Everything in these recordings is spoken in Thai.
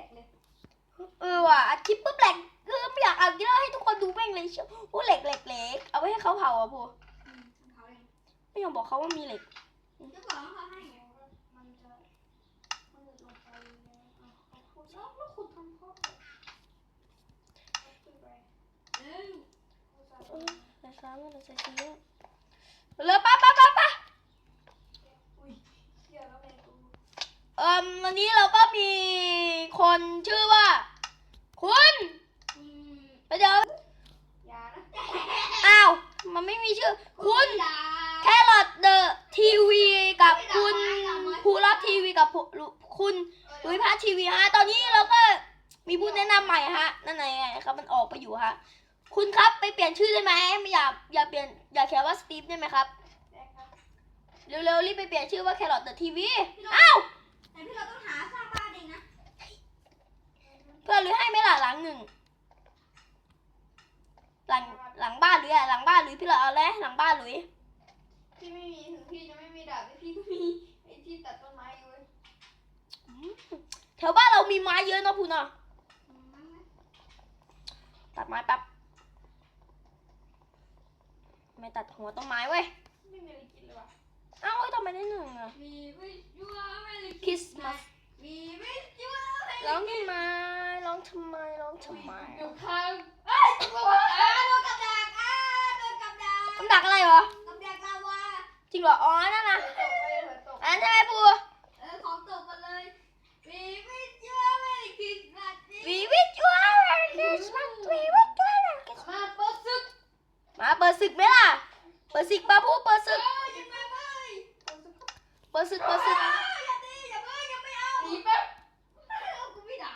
ลกเลย เออว่ะอัดคลิปปุ๊บแหลกคือไม่อยากอัดเยอะให้ทุกคนดูแม่งเลยเชียวโอ้เหล็กเหล็กเหล็กเอาไว้ให้เขาเผาอะพูอืมของเขาเองไม่ยอมบอกเขาว่ามีเหล็กเจ้าของเขาให้ไงว่ามันจะมันจะลงไปแล้วอะเขาขุดแล้วแล้วขุดทำข้อเอาขึ้นไปเร็วเออ นะครับเราจะชี้เร็วป้าป้าป้าป้า อุ้ยเหี้ยแล้วแม่กู เอ่มวันนี้เราก็มีคนชื่อว่า คุณอืมไปเดี๋ยวอย่านะอ้าว มันไม่มีชื่อ คุณอย่าแครอทเดอะทีวีกับคุณภูรับทีวีกับภูคุณลุยพัททีวีฮะ ตอนนี้เราก็มีผู้แนะนำใหม่ฮะ นั่นไงไงครับมันออกไปอยู่ฮะ คุณครับไปเปลี่ยนชื่อได้ไหมไม่อยากอย่าเปลี่ยนอย่าเขียนว่าสตีฟได้ไหมครับได้ครับ เร็วๆรีบไปเปลี่ยนชื่อว่าแครอทเดอะทีวีอ้าว แต่พี่เราต้องหาสร้างบ้านเองนะเพื่อนหรือให้ไหม่ล่ะหลังหนึ่งหลังหลังบ้านหรืออะหลังบ้านหรือพี่เราเอาแล้วหลังบ้านหรือพี่ไม่มีถึงพี่จะไม่มีดาบแต่พี่ก็มีไอ้ที่ตัดต้นไม้อยู่เว้ยแถวบ้านเรามีไม้เยอะเนาะพูเนาะอืมมั้งนะตัดไม้แป๊บไม่ตัดหัวต้นไม้เว้ยไม่มีอะไรกินเลยว่ะ เอ้าเอ้ยทำไมได้หนึ่งอะมีวิจัวไม่ได้คริสต์มาสมีวิจัวไม่ร้ได้องทำไมร้องทำไมร้องทำไมอยู่ข้างเอ้ยตัวอ่าโดนกับดักอ่าโดนกับดักคำดักอะไรเหรอ กับดักลาวาจริงเหรอ อ๋อ นั่นนะตกไปหัวตกอันนั้นใช่ไหมปู เออของตกมาเลยมีวิจัวไม่ได้กินมาสิวีวิจวลคริสต์มาสวีวิจวลมาเปิดศึก มาเปิดศึกไหมล่ะ เปิดศึกปะพูเปิดศึก เอ้ยยังไงเว้ย เปิดศึกเปิดศึกอ้าวอย่าตีอย่าเพิ่งยังไม่เอาหนีแป๊บเอากูไม่ด่า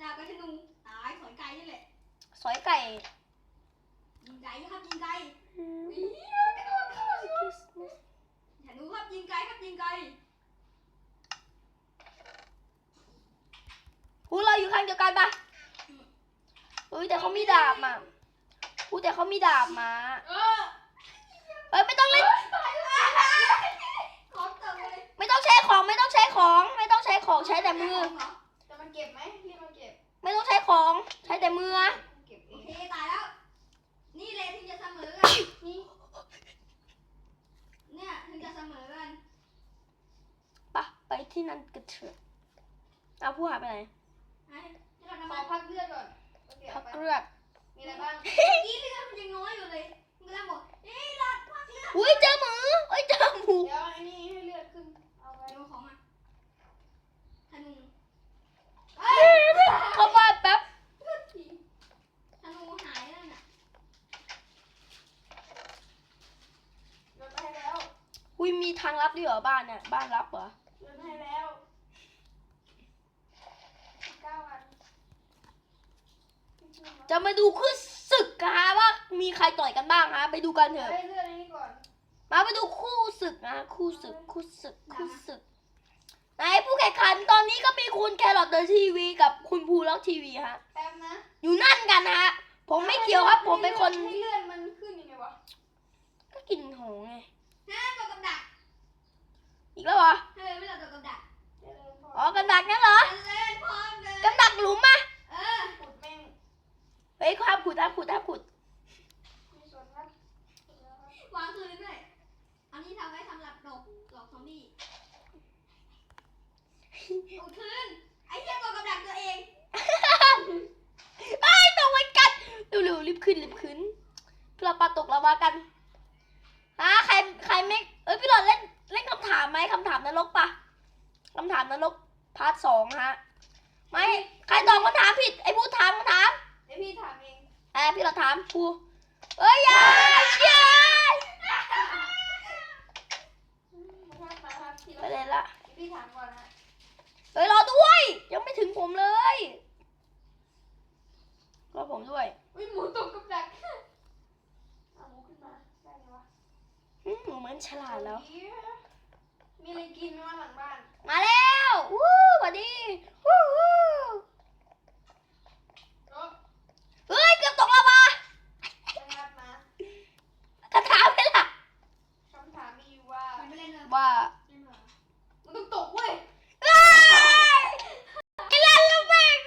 ด่าไปธนูตายถอยไกลนี่แหละสอยไก่ยิงไกลครับยิงไกลคอี๋กระโดดเข้าริสต์มาสธนูครับยิงไกลครับยิงไกลพูเราอยู่ข้างเดียวกันปะเฮ้ยแต่เขามีดาบมาพูแต่เขามีดาบมาเออเฮ้ยไม่ต้องเล่น ตายแล้วของตกเลย ไม่ ต้องใช้ของไม่ต้องใช้ของ ไม่ต้องใช้ของใช้แต่มือจะมาเก็บไหมพี่มาเก็บไม่ต้องใช้ของใช้แต่มือ เก็บเองโอเคตายแล้ว นี่เลยถึงจะเสมอกันนี่เนี่ยถึงจะเสมอกันปะไปที่นั่นกันเถอะเอาผู้หายไปไหน ไอ้ที่เราทำขอพักเลือดก่อนโอเค พั เอา ก ไป เลือด มีอะไรบ้างเมื่อกี้เลือดมันยังน้อยอยู่เลยมึงกำลังบอกเอ้ยหลัดพักเลือด อุ้ยเจอหมูเอ้ยเจอหมู เดี๋ยวไอ้นี่ให้เลือดขึ้น เอาไปดูของมาธนูเอ้ย เข้าบ้านแป๊บ ธนูหายแล้วน่ะโยนไปให้แล้ว อุ้ยมีทางลับด้วยเห รอบ้านเนี่ยบ้านลับเหรอโยนให้แล้วเก้าอันจะมาดูคู่ศึกนะฮะว่ามีใครต่อยกันบ้างฮะไปดูกันเถเดี๋ยวอะ ให้เลือดไอ้นี่ก่อนมาไปดูคู่ศึกนะคู่ศึกคู่ศึกคู่ศึกไหนผู้แข่งขันตอนนี้ก็มีคุณแครอทเดอะทีวีกับคุณภูล็อกทีวีฮะ แป๊บนะอยู่นั่นกันนะฮะผมไม่เกี่ยวครับ ผมเป็นคนให้เลือดมันขึ้นยังไงวะก็กินหงไงห้าตัวกับดัก อีกแล้วเหรอ ทำไมไม่เอาตัวกับดัก อ๋อกันดักนั่นเหรอ เล่นพร้อมเลย กันดักหลุมอะ เออขุดแม่ง เฮ้ยห้ามขุดห้ามขุดห้ามขุด ไม่สนครับวางคืนด้วยอันนี้ทำไว้สำหรับหลอกหลอกซอมบี้เอาคืนไอ้เหี้ยตัวกับดักตัวเอง ไอ้ยตกไว้กันเร็วๆรีบขึ้นรีบขึ้นเพื่อปลาตกละวากันฮะใครใครไม่เอ้ยพี่หลอดเล่นเล่นคำถามไหมคำถามนรกปะคำถามนรกพาร์ทสองฮะ ไม่ใครตอบคำถามผิดไอ้ผู้ถามคำถามเดี๋ยวพี่ถามเองไอ้พี่หลอดถามผู้เอ้ยอยาอยามาครับมาครับพี่ไปเลยละพี่ถามก่อนนะเอ้ยรอด้วย ยังไม่ถึงผมเลยรอผมด้วยอุ้ยหมูตกกับดักเอาหมูขึ้นมาได้ไงวะอืมเหมือนฉลาดแล้ว มีอะไรกินไหมวะหลังบ้าน มาแล้ว วู้สวัสดี วู้วู้ โต๊ะ เฮ้ย เกือบตกแล้ววะ จะงัดมา กระถามไปล่ะ คำถามมีอยู่ว่าไม่เล่นเลย ว่า มันต้องตกเว้ย เอ้ยไม่เล่นแล้วแม่ง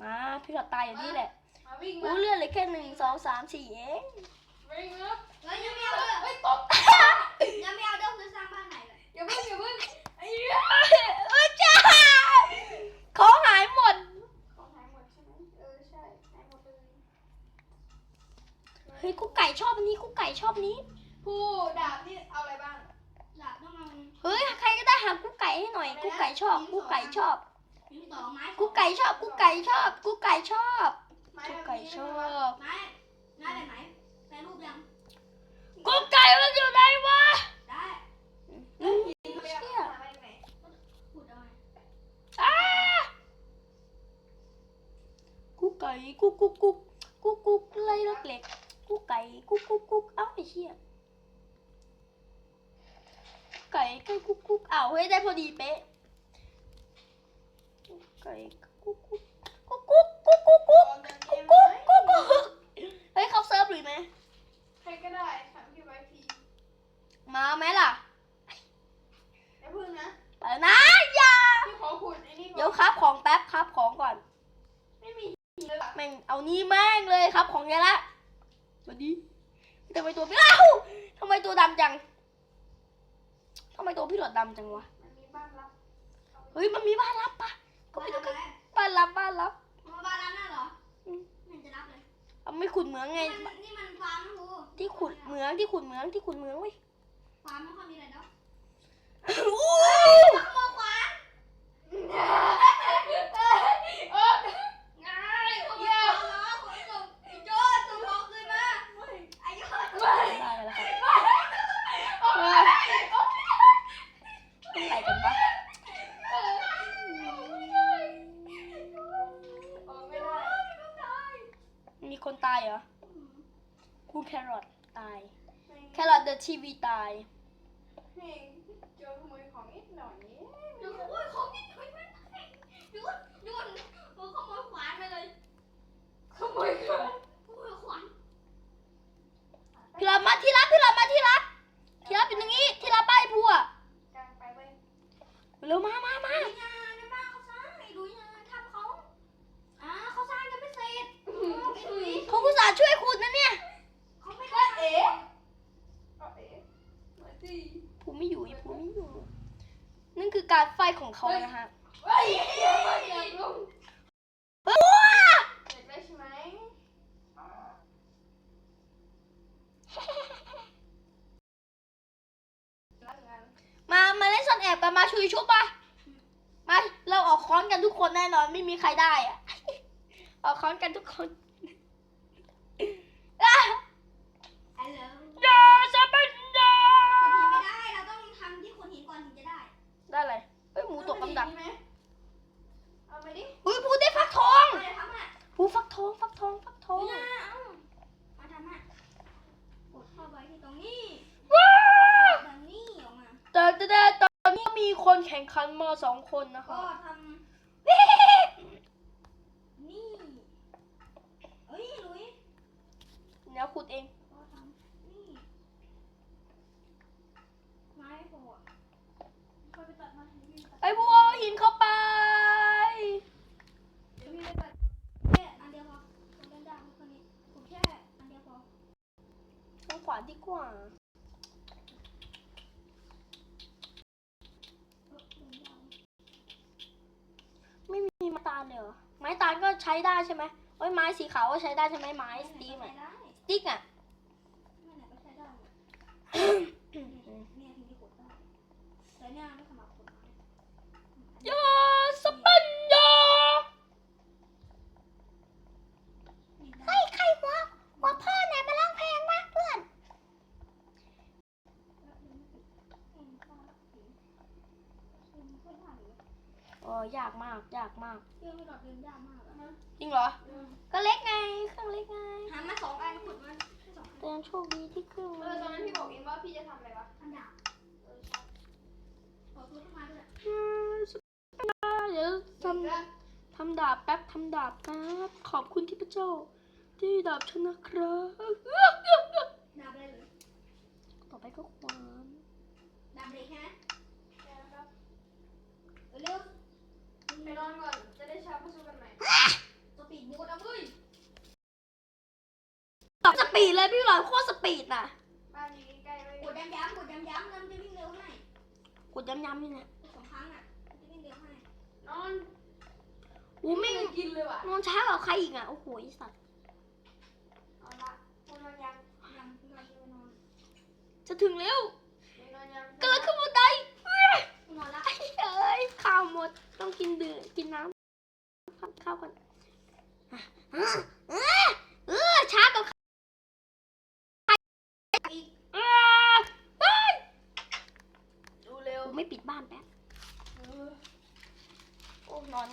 อยู่นี่แหละมาวิ่งอู้มาเลื่อนเลยแค่หนึ่งสองสามสี่เองวิ่งนะเฮ้ยยังไม่เอาเลยเฮ้ยตกยังไม่เอาเดี๋ยวคือสร้างบ้านใหม่เลยอย่าเพิ่งอย่าเพิ่งไอ้เหี้ยเออจ้าของหายหมดของหายหมดใช่ไหมเออใช่หายหมดเลยเฮ้ยกุ๊กไก่ชอบอันนี้กุ๊กไก่ชอบนี้ผู้ดาบนี่เอาอะไรบ้างหลับต้องเอาเฮ้ยใครก็ได้หากุ๊กไก่ให้หน่อยกุ๊กไก่ชอบกุ๊กไก่ชอบ มีสองไม้กุ๊กไก่ชอบกุ๊กไก่ชอบกุ๊กไก่ชอบไม้กุ๊กแบบไก่นี้ชใช่อไหมบไม้ไม้แบบไหนแปลรูปยังกุ๊กไก่มันอยู่ไหนวะได้อืมเชี่เชี่ยยไม้ไหนขุดเอาไงอ้ากุ๊กไก่กุ๊กกุ๊กกุ๊กกุ๊กกุ๊กไล่ล็อกเหล็กกุ๊กไก่กุ๊กกุ๊กกุ๊กเอ้าไอ้เชี่ยไก่ไก่กุ๊กกุ๊กอ้าวเฮ้ยได้พอดีเป๊ะกุ๊ก ไก่กุ๊กกุ๊กกุ๊กกุ๊กกุ๊กกุ๊กกุ๊กตอนเดินเกกุ๊กมกุ๊กไหมกุ๊กกุ๊กเฮ้ยเขาเซิร์ฟหรือไหมใครก็ได้ถามพี่ไว้ทีมาไหมล่ะอย่าเพิ่งนะไปนะอย่าพี่ขอขุดไอ้นี่ก่อนเดี๋ยวครับของแป๊บครับของก่อนไม่มีเลยล่ะแม่งเอานี่แม่งเลยครับของแกละสวัสดีทำไมตัวพี่เอ้าทำไมตัวดำจังทำไมตัวพี่หลอดดำจังวะ มันมีบ้านลับ เฮ้ย มันมีบ้านลับปะ ก็บ้านไปดูอะไรกันบ้านลับบ้านลับมาบ้านร้านนั่นเหรออืมไม่เห็นจะรับเลยเอาไม่ขุดเหมืองไงนี่มันนี่มันฟาร์มนะครูที่ขุดเหมืองที่ขุดเหมืองที่ขุดเหมืองเว้ยฟาร์มไม่ค่อยมีอะไรเนาะอู้ขโมยขวาน เออ ง่ายขโมยขวานเหรอขนส่งไอ้โจ้ส่งของคืนมาไอ้โจ้ ได้ไปแล้วครับเฮ้ยอะไรกันปะ ออกไม่ได้ มีคนตายเหรอครูแครอทตายแครอทเดอะทีวีตาย เฮ้ยโจรขโมยของนิดหน่อย เดี๋ยวขโมยของนิดหน่อยไม่ได้หยุดหยุดมันขโมยขวานไปเลย ขโมยเกิน ขโมยขวาน พี่รับมาที่รับพี่รับมาที่รับที่รับอยู่ตรงนี้ที่รับป้ายพัว กลางไปเว้ย เร็วมามามา ไอ้ยาในบ้านเขาสร้างไอ้ดุยนะทำเขาอ่าเขาสร้างกันไม่เสร็จไอ้ดุย เขาอุตส่าห์ช่วยคุณนะเนี่ย เขาไม่ ก็ ได้ เอ๋ก็เอ๋มาสิ ภูไม่อยู่อีภูไม่อยู่ นั่นคือ การไฟของเขานะฮะเฮ้ยอย่ามาอย่าลงเฮ้ยเสร็จแล้ใช่ไหมามามาเล่นซ่อนแอบกันมาชุยชุบปะมาเราออกค้อนกันทุกคนแน่นอนไม่มีใครได้อะออกค้อนกันทุกคน อะ ไอ้เหลิม อย่าจะเป็นอย่า คนหินไม่ได้ เราต้องทำที่คนหินก่อนถึงจะได้ ได้เลย เฮ้ยหมูตกกำดักเอาไปดิเอามาดิอุ้ยภูได้ฟักทองอะไรทำอะภูฟักทองฟักทองฟักทองเนี่ยเอามาทำอะกดเข้าไปที่ตรงนี้ว้าแบบนี้ออกมาแต่แต่แต่ตอนนี้มีคนแข่งขันมาสองคนนะก็คะทำนี่เอ้ยหลุยเดี๋ยวขุดเอง ก็ทำนี่ไม้โผล่อะค่อยไปตัดมาทีนี้ตัด ไอ้บัวเอาหินเข้าไป เดี๋ยวพี่ไปตัดแค่อันเดียวพอผมเล่นได้คนนี้ผมแค่อันเดียวพอ ทางขวาดีกว่า เออเล่นยาว ไม่มีไม้ ตาลเลยเหรอไม้ตาลก็ใช้ได้ใช่ไหมโอ้ยไม้สีขาวก็ใช้ได้ใช่ไหมไม้สตีมไม่อะสติ๊กอะเนี่ยถึงที่กดได้แต่เนี่ยไม่สมัครกดไม้ยาสปันยาใครใครวะว่าพ่อไหนมาร้องเพลงวะเพื่อน อ๋อยากมาก ยากมาก เครื่องไม่หลอดเดินยากมากอะจริงเหรอ ก็เล็กไงเครื่องเล็กไงหามาสองอันขุดมาสองอันแต่ยังโชคดีที่เครื่องเอมัอตอนนั้นพี่บอกเองว่าพี่จะทำอะไรวะอันดาบเออใช่ขอซื้อขึ้นมาด้วยอืมสปันยาเดี๋ยวทำ แล้วทำดาบแป๊บทำดาบแป๊บขอบคุณที่พระเจ้า ที่ดาบฉันนะครับดาบอะไรเหรอต่อไปก็ขวานดาบเหล็กใช่ไหม นะครับ เร็ว ไปนอนก่อน จะได้เช้ามาสู้กันใหม่เสปีดบูทอะเว้ยตอบสปีดเลยพี่หลอดโคตรสปีดน่ะบ้านอยู่ใกล้ๆไม่กดย้ำๆกดย้ำๆแล้วมันจะวิ่งเร็วให้กดย้ำๆนี่เนี่ยสองครั้งอะมันจะวิ่งเร็วให้นอนอูไม่งไม่กินเลยว่ะนอนช้ากว่าใครอีกอะ โอ้โหไอสัตว์เอาละคุณนอนยังยังพี่นอนพี่นอนจะถึงแล้วคุณนอนยังกำลังขึ้นบันไดเอ้ยพี่นอนละเอ้ยข้าวหมด ต้องกินดื่มกินน้ำข้าวก่อนเออเออช้ากว่าใครอีกดูเร็วไม่ปิดบ้านแป๊บเออโอ้นอน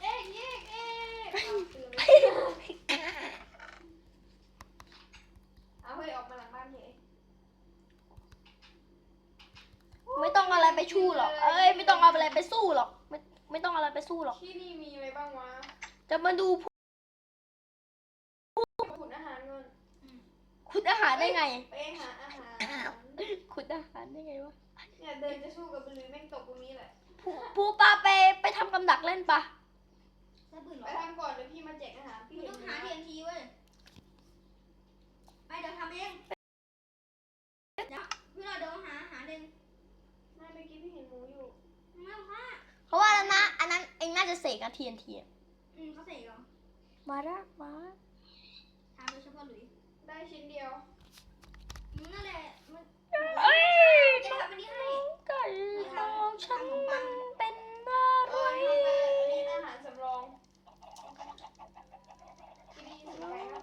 เอ๊ะเอ๊ะเอ๊ะเอาตื่นเลยเอาเฮ้ยออกมาหลังบ้านเถอะไม่ต้องเอาอะไรไปชู้หรอก เอ้ย ไม่ต้องเอาอะไรไปสู้หรอก ไม่ไม่ต้องเอาอะไรไปสู้หรอก ที่นี่มีอะไรบ้างวะจะมาดูขุนอาหารเงินขุดอาหารได้ไง ไปหาอาหารขุดอาหารได้ไงวะเนี่ยเดินจะสู้กับบลูแม่งตกตรงนี้แหละปูปูปลาไปไปทำกำดักเล่นปะได้ปืนเหรไปอทำก่อนเดี๋ยวพี่มาแจกอาหารพี่พี่เห็นต้องไหมหา TNT เว้ยไปเดี๋ยวทำเองเดี๋ยวพี่นอนเดี๋ยวหาหาเอง ไม่เมื่อกี้พี่เห็นหมูอยู่ ไม่ต้องฆ่า เพ ราะว่าอันนั้นนะ อันนั้นเองน่าจะเสกอะทีนทีอืมเขาเสกเหรอมาละมาทำโดยเฉพาะหลุยได้ชิ้นเดียวอืมนั่นแหละมันเอ้ยจะทำอันนี้ให้ไก่ของฉันมันเป็นอะเอไรอนี่นะอันนี้อาหารสำรองที่นี่สบายมาก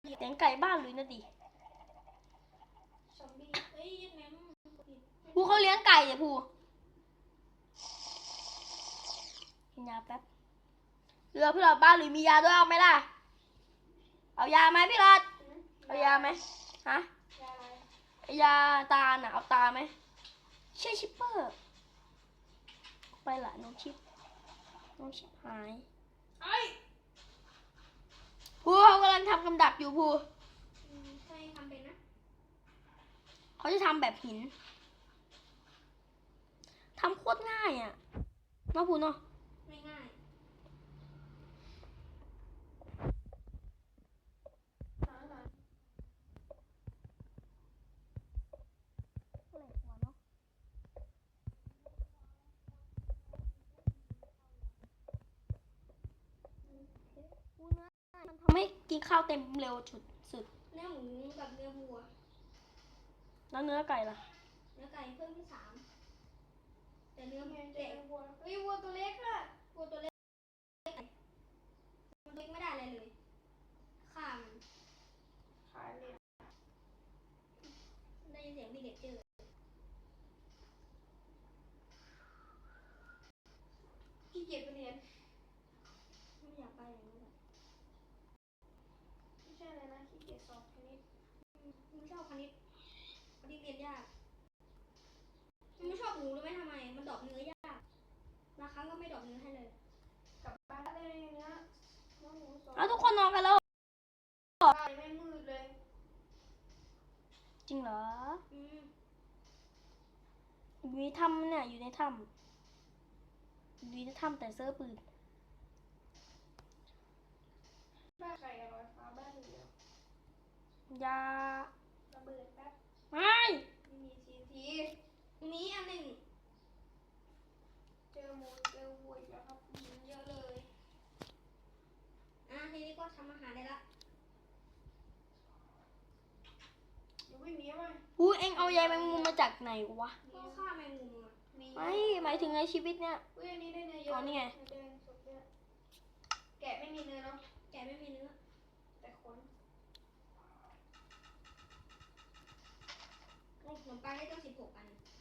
เสียงไก่บ้านหรือนะดิซอมบี้เฮ้ยยังไงมึงภูเขาเลี้ยงไก่อะภู กินยาแป๊บเรือพี่หลอดบ้านหรือมียาด้วยเอาไหมล่ะ เอายาไหมพี่หลอดหืมเอายาไหมฮะยาอะไรยาตาน่ะเอาตาไหมใช่ชิปเปอร์ ไปละน้องชิปน้องชิปหายไอ้ยภูเขากำลังทำกำดักอยู่ภูอืมใช่ทำเป็นนะเขาจะทำแบบหินทำโคตรง่ายอะเนาะภูเนาะ ไม่ง่าย หาอาหาร มันทำให้กินข้าวเต็มเร็วสุดสุด เนื้อหมูกับเนื้อวัว แล้วเนื้อไก่ล่ะ เนื้อไก่เพิ่มที่สามแต่เนื้อเมียเจเด็กอวัวเฮ้ยวัวตัวเล็กอะวัวตัวเล็กมันเล็กไม่ได้อะไรเลยข้ามน ขายเลย ได้ยินเสียงมีเด็กเจอ ขี้เกียจไปเรียน ไม่อยากไปอย่างนี้น ไม่ใช่เลยนะขี้เกียจสอบคณิต ไม่ชอบคณิต คณิตเรียนยาก มันไม่ชอบหมูรู้ไหมทำไม มันดอกเนื้อยากบางครั้งก็ไม่ดอกเนื้อให้เลย กลับบ้านได้เลยเนี้ยน้องหมูสองอ้าวทุกคนนอนกันแล้ว บ้านไม่มืดเลย จริงเหรออืมอยู่ในถ้ำเนี่ยอยู่ในถ้ำอยู่ในถ้ำแต่เสื้อปืน บ้านไก่อร่อยฟ้าบ้านเหลืองยา ระเบิดแป๊บ ไม่ไม่มีทีทีมีอันหนึ่งเจอหมูเจอวัวอีกแล้วครับเยอะเลยอะทีนี้ก็ทำอาหารได้ละเดี๋ยวไม่มีไหมอู้เอ็งเอาใยแมงมุมมาจากไหนวะก็ฆ่าแมงมุมอะมีไม่หมายถึงในชีวิตเนี่ยอุ้ยอันนี้ได้เนื้อเยอะอ๋อนี่ไงเนื้อแดงสดเนี่ยแกะไม่มีเนื้อเนาะแกะไม่มีเนื้อ แต่ขน โอ้ขนมปังได้ตั้งสิบหกอันเจ้าสิบหกอัน